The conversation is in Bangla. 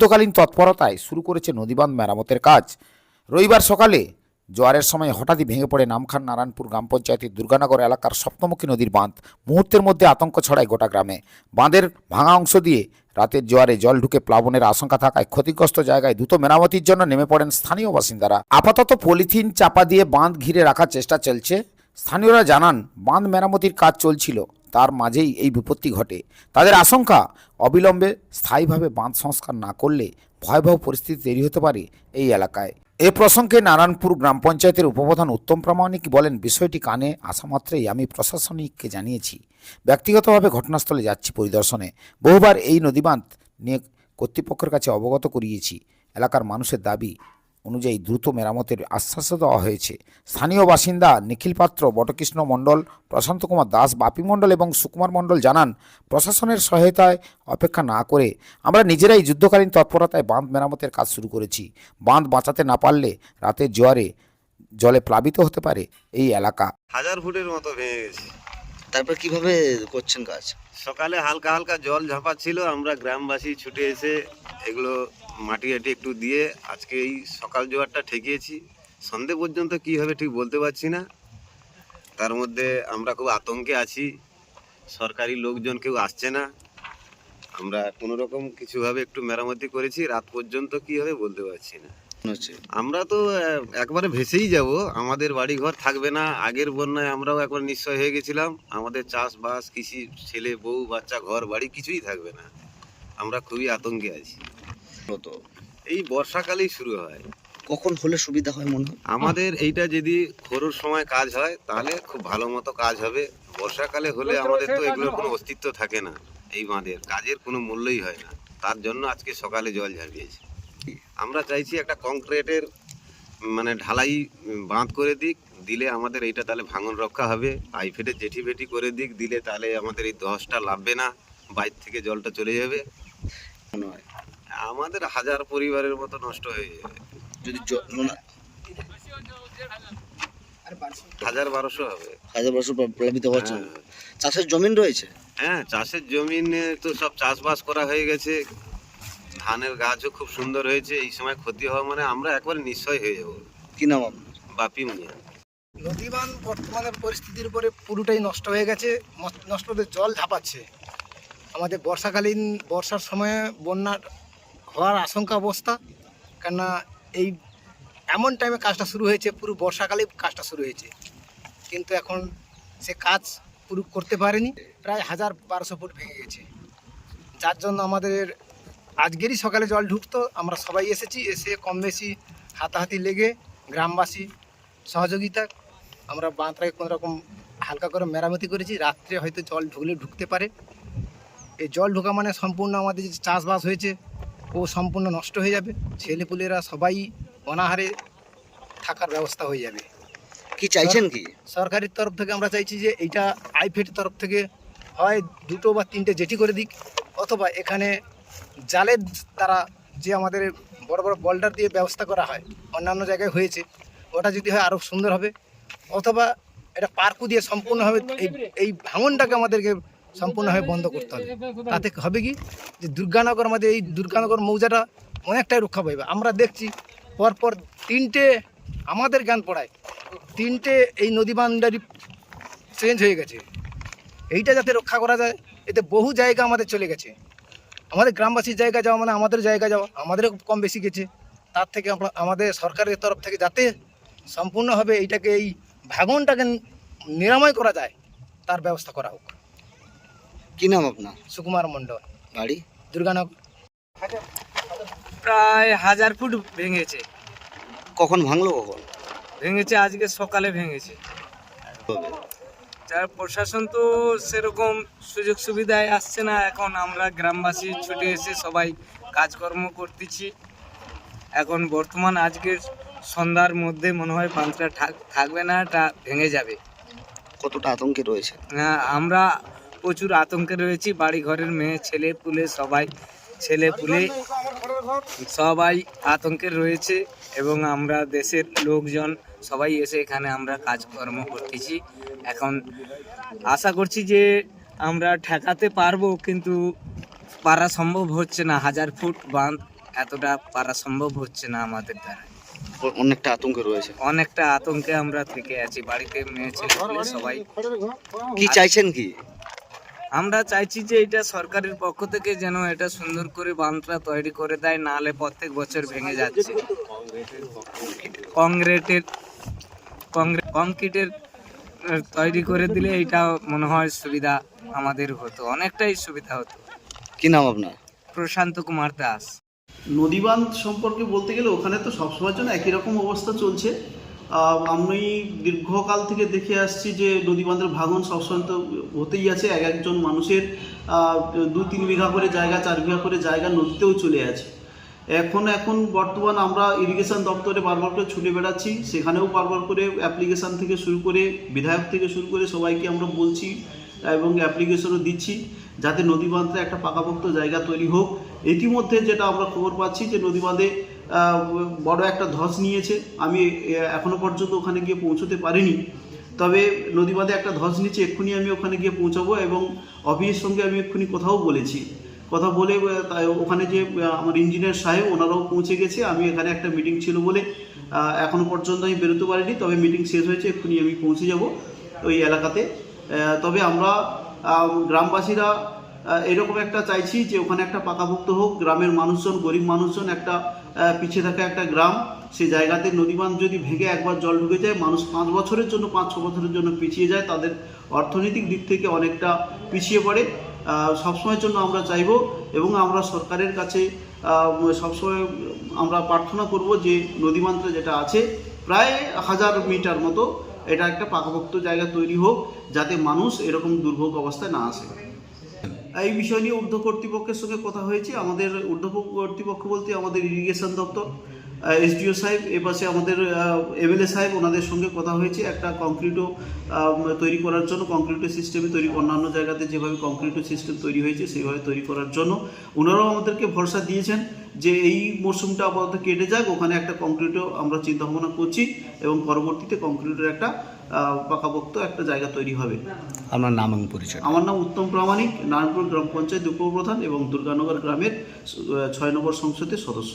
যুদ্ধকালীন তৎপরতায় শুরু করেছে নদীবাঁধ মেরামতের কাজ। রবিবার সকালে জোয়ারের সময় হঠাৎই ভেঙে পড়ে নামখান নারায়ণপুর গ্রাম পঞ্চায়েতের দুর্গানগর এলাকার সপ্তমুখী নদীর বাঁধ। মুহূর্তের মধ্যে আতঙ্ক ছড়ায় গোটা গ্রামে। বাঁধের ভাঙা অংশ দিয়ে রাতের জোয়ারে জল ঢুকে প্লাবনের আশঙ্কা থাকায় ক্ষতিগ্রস্ত জায়গায় দ্রুত মেরামতির জন্য নেমে পড়েন স্থানীয় বাসিন্দারা। আপাতত পলিথিন চাপা দিয়ে বাঁধ ঘিরে রাখার চেষ্টা চলছে। স্থানীয়রা জানান, বাঁধ মেরামতির কাজ চলছিল। তার মাঝেই এই বিপত্তি ঘটে। তাদের আশঙ্কা, অবিলম্বে স্থায়ীভাবে বাঁধ সংস্কার না করলে ভয়াবহ পরিস্থিতি তৈরি হতে পারে এই এলাকায়। এ প্রসঙ্গে নারায়ণপুর গ্রাম পঞ্চায়েতের উপপ্রধান উত্তম প্রামাণিক বলেন, বিষয়টি কানে আসা মাত্রই আমি প্রশাসনিককে জানিয়েছি। ব্যক্তিগতভাবে ঘটনাস্থলে যাচ্ছি পরিদর্শনে। বহুবার এই নদীবাঁধ নিয়ে কর্তৃপক্ষের কাছে অবগত করিয়েছি। এলাকার মানুষের দাবি অনুযায়ী দ্রুত মেরামতের আশ্বাস দেওয়া হয়েছে। স্থানীয় বাসিন্দা নিখিল পাত্র বটকৃষ্ণ মণ্ডল প্রশান্ত কুমার দাস বাপি মণ্ডল এবং সুকুমার মণ্ডল জানান প্রশাসনের সহায়তায় অপেক্ষা না করে আমরা নিজেরাই যুদ্ধকালীন তৎপরতায় বাঁধ মেরামতের কাজ শুরু করেছি। বাঁধ বাঁচাতে না পারলে রাতের জোয়ারে জলে প্লাবিত হতে পারে এই এলাকা। হাজার ফুটের মতো ভেঙে গেছে। তারপর কীভাবে করছেন কাজ? সকালে হালকা হালকা জল ঝাঁপাচ্ছিল আমরা গ্রামবাসী ছুটে এসে এগুলো মাটি হাটি একটু দিয়ে আজকে এই সকাল জোয়ারটা ঠেকিয়েছি। সন্ধে পর্যন্ত কি হবে ঠিক বলতে পারছি না। তার মধ্যে আমরা খুব আতঙ্কে আছি। সরকারি লোকজন কেউ আসছে না। আমরা কোনো রকম কিছুভাবে একটু মেরামতি করেছি। রাত পর্যন্ত কি হবে বলতে পারছি না। মনে আমরা তো একবারে ভেসেই যাব। আমাদের বাড়ি ঘর থাকবে না। আগের বন্যায় আমরাও একবার নিশ্চয় হয়ে গেছিলাম। আমাদের চাষবাস কৃষি ছেলে বউ বাচ্চা ঘর বাড়ি কিছুই থাকবে না। আমরা খুবই আতঙ্কে আছি। মতো এই বর্ষাকালেই শুরু হয়। কখন হলে সুবিধা হয় মনে হয়? আমাদের এইটা যদি খরুর সময় কাজ হয় তাহলে খুব ভালো মতো কাজ হবে। বর্ষাকালে হলে আমাদের তো এগুলোর কোনো অস্তিত্ব থাকে না এই বাঁধের। কাজের কোনো মূল্যই হয় না। তার জন্য আজকে সকালে জল ঝাঁপিয়েছি আমরা চাইছি একটা কংক্রিটের মানে ঢালাই বাঁধ করে দিক দিলে আমাদের এইটা তাহলে ভাঙন রক্ষা হবে। আইফেটে জেঠি বেটি করে দিক দিলে তাহলে আমাদের এই দশটা লাগবে না বাইর থেকে জলটা চলে যাবে। মনে হয়। আমাদের হাজার পরিবারের মতো নষ্ট হয়ে যাবে যদি নোনা- হাজার বারোশো হবে। হাজার পর প্লাবিত হচ্ছে হ্যাঁ। চাষের জমিন রয়েছে? হ্যাঁ চাষের জমিনে তো সব চাষবাস করা হয়ে গেছে। ধানের গাছও খুব সুন্দর হয়েছে। এই সময় ক্ষতি হওয়া মানে আমরা একবার নিশ্চয় হয়ে যাব। কি নাম আপনার? বাপি মুনিয়া নদীবান বর্তমানে পরিস্থিতির উপরে পুরোটাই নষ্ট হয়ে গেছে। নষ্ট হতে জল ঝাঁপাচ্ছে। আমাদের বর্ষাকালীন বর্ষার সময়ে বন্যার হওয়ার আশঙ্কা অবস্থা। কেননা এই এমন টাইমে কাজটা শুরু হয়েছে, পুরো বর্ষাকালে কাজটা শুরু হয়েছে। কিন্তু এখন সে কাজ পুরো করতে পারেনি। প্রায় হাজার বারোশো ফুট ভেঙে গেছে। যার জন্য আমাদের আজকেরই সকালে জল ঢুকতো। আমরা সবাই এসেছি, এসে কম বেশি হাতাহাতি লেগে গ্রামবাসী সহযোগিতা, আমরা বাঁধটাকে কোনো রকম হালকা করে মেরামতি করেছি। রাত্রে হয়তো জল ঢুকলে ঢুকতে পারে। এই জল ঢোকা মানে সম্পূর্ণ আমাদের যে চাষবাস হয়েছে ও সম্পূর্ণ নষ্ট হয়ে যাবে। ছেলেপুলেরা সবাই অনাহারে থাকার ব্যবস্থা হয়ে যাবে। কি চাইছেন কি? সরকারের তরফ থেকে আমরা চাইছি যে এইটা আইফেড তরফ থেকে হয় দুটো বা তিনটে জেটি করে দিক। অথবা এখানে জালের দ্বারা যে আমাদের বড় বড় বল্ডার দিয়ে ব্যবস্থা করা হয় অন্যান্য জায়গায় হয়েছে ওটা যদি হয় আরও সুন্দর হবে। অথবা এটা পার্কু দিয়ে সম্পূর্ণভাবে এই এই ভাঙনটাকে আমাদেরকে সম্পূর্ণভাবে বন্ধ করতে হবে তাতে হবে কি যে দুর্গানগর আমাদের এই দুর্গানগর মৌজাটা অনেকটাই রক্ষা পাইবে আমরা দেখছি পরপর তিনটে আমাদের জ্ঞান পড়ায় তিনটে এই নদী বান্ডারি চেঞ্জ হয়ে গেছে এইটা যাতে রক্ষা করা যায় এতে বহু জায়গা আমাদের চলে গেছে আমাদের গ্রামবাসীর জায়গা যাওয়া মানে আমাদের জায়গা যাওয়া আমাদেরও কম বেশি গেছে তার থেকে আমাদের সরকারের তরফ থেকে যাতে সম্পূর্ণভাবে এইটাকে এই ভাঙনটাকে নিরাময় করা যায় তার ব্যবস্থা করা হোক কি নাম আপনার? সুকুমার মণ্ডল। বাড়ি? দুর্গানগর। প্রায় হাজার ফুট ভেঙেছে। কখন ভাঙলো কখন? ভেঙেছে আজকে সকালে ভেঙেছে। যার প্রশাসন তো সেরকম সুযোগ সুবিধায় আসছে না। এখন আমরা গ্রামবাসী ছুটে এসে সবাই কাজকর্ম করতেছি। এখন বর্তমান আজকের সন্ধ্যার মধ্যে মনে হয় থাক- থাকবে না এটা ভেঙে যাবে। কতটা আতঙ্কে রয়েছে হ্যাঁ, আমরা প্রচুর আতঙ্কে রয়েছি। বাড়ি ঘরের মেয়ে ছেলে পুলে সবাই ছেলে পুলে সবাই আতঙ্কে রয়েছে এবং আমরা দেশের লোকজন সবাই এসে এখানে আমরা কাজকর্ম করতেছি। এখন আশা করছি যে আমরা ঠেকাতে পারব কিন্তু পারা সম্ভব হচ্ছে না। হাজার ফুট বাঁধ এতটা পারা সম্ভব হচ্ছে না আমাদের দ্বারা। অনেকটা আতঙ্কে রয়েছে। অনেকটা আতঙ্কে আমরা থেকে আছি। বাড়িতে মেয়ে ছেলে সবাই কি চাইছেন কি? আমরা চাইছি যে এটা সরকারের পক্ষ থেকে যেন এটা সুন্দর করে বাঁধটা তৈরি করে দেয় নাহলে প্রত্যেক বছর ভেঙে যাচ্ছে। কংক্রিটের কংক্রিট কংক্রিটের তৈরি করে দিলে এটা মনে হয় সুবিধা আমাদের হতো অনেকটাই সুবিধা হতো। কি নাম আপনার? প্রশান্ত কুমার দাস। নদীবাঁধ সম্পর্কে বলতে গেলে ওখানে তো সবসময়ের জন্য একই রকম অবস্থা চলছে। আমি দীর্ঘকাল থেকে দেখে আসছি যে নদী বাঁধের ভাঙন সবসময় তো হতেই আছে। এক একজন মানুষের দু তিন বিঘা করে জায়গা, চার বিঘা করে জায়গা নদীতেও চলে আছে। এখন এখন বর্তমান আমরা ইরিগেশন দপ্তরে বারবার করে ছুটে বেড়াচ্ছি। সেখানেও বারবার করে অ্যাপ্লিকেশন থেকে শুরু করে বিধায়ক থেকে শুরু করে সবাইকে আমরা বলছি এবং অ্যাপ্লিকেশনও দিচ্ছি যাতে নদী বাঁধে একটা পাকাপোক্ত জায়গা তৈরি হোক। ইতিমধ্যে যেটা আমরা খবর পাচ্ছি যে নদী বাঁধে বড় একটা ধস নিয়েছে। আমি এখনও পর্যন্ত ওখানে গিয়ে পৌঁছতে পারিনি। তবে নদী বাঁধে একটা ধস নিয়েছে, এক্ষুনি আমি ওখানে গিয়ে পৌঁছাবো এবং অফিসের সঙ্গে আমি এক্ষুনি কথাও বলেছি। কথা বলে ওখানে যে আমার ইঞ্জিনিয়ার সাহেব, ওনারাও পৌঁছে গেছে। আমি এখানে একটা মিটিং ছিল বলে এখনও পর্যন্ত আমি বেরোতে পারিনি। তবে মিটিং শেষ হয়েছে, এক্ষুনি আমি পৌঁছে যাব ওই এলাকাতে। তবে আমরা গ্রামবাসীরা এরকম একটা চাইছি যে, ওখানে একটা পাকাভুক্ত হোক। গ্রামের মানুষজন, গরিব মানুষজন একটা পিছিয়ে থাকা একটা গ্রাম, সেই জায়গাতে নদীবাঁধ যদি ভেঙে একবার জল ঢুকে যায়, মানুষ পাঁচ বছরের জন্য, পাঁচ, ছ বছরের জন্য পিছিয়ে যায়। তাদের অর্থনৈতিক দিক থেকে অনেকটা পিছিয়ে পড়ে। সবসময়ের জন্য আমরা চাইব এবং আমরা সরকারের কাছে সবসময় আমরা প্রার্থনা করব যে নদীবাঁধটা যেটা আছে, প্রায় হাজার মিটার মতো, এটা একটা পাকাপোক্ত জায়গা তৈরি হোক, যাতে মানুষ এরকম দুর্ভোগ অবস্থায় না আসে। এই বিষয় নিয়ে ঊর্ধ্ব কর্তৃপক্ষের সঙ্গে কথা হয়েছে। আমাদের ঊর্ধ্ব কর্তৃপক্ষ বলতে আমাদের ইরিগেশন দপ্তর। এসডিও সাহেব এ পাশে আমাদের এমএলএ সাহেব ওনাদের সঙ্গে কথা হয়েছে। একটা কংক্রিটও তৈরি করার জন্য কংক্রিটের সিস্টেমে তৈরি অন্যান্য জায়গাতে যেভাবে কংক্রিটের সিস্টেম তৈরি হয়েছে সেইভাবে তৈরি করার জন্য ওনারাও আমাদেরকে ভরসা দিয়েছেন যে এই মরশুমটা আপাতত কেটে যাক ওখানে একটা কংক্রিটও আমরা চিন্তা ভাবনা করছি এবং পরবর্তীতে কংক্রিটের একটা পাকাপোক্ত একটা জায়গা তৈরি হবে। আপনার নাম পরিচয়। আমার নাম উত্তম প্রামাণিক নারায়ণপুর গ্রাম পঞ্চায়েত উপপ্রধান এবং দুর্গানগর গ্রামের ছয় নম্বর সংসদের সদস্য।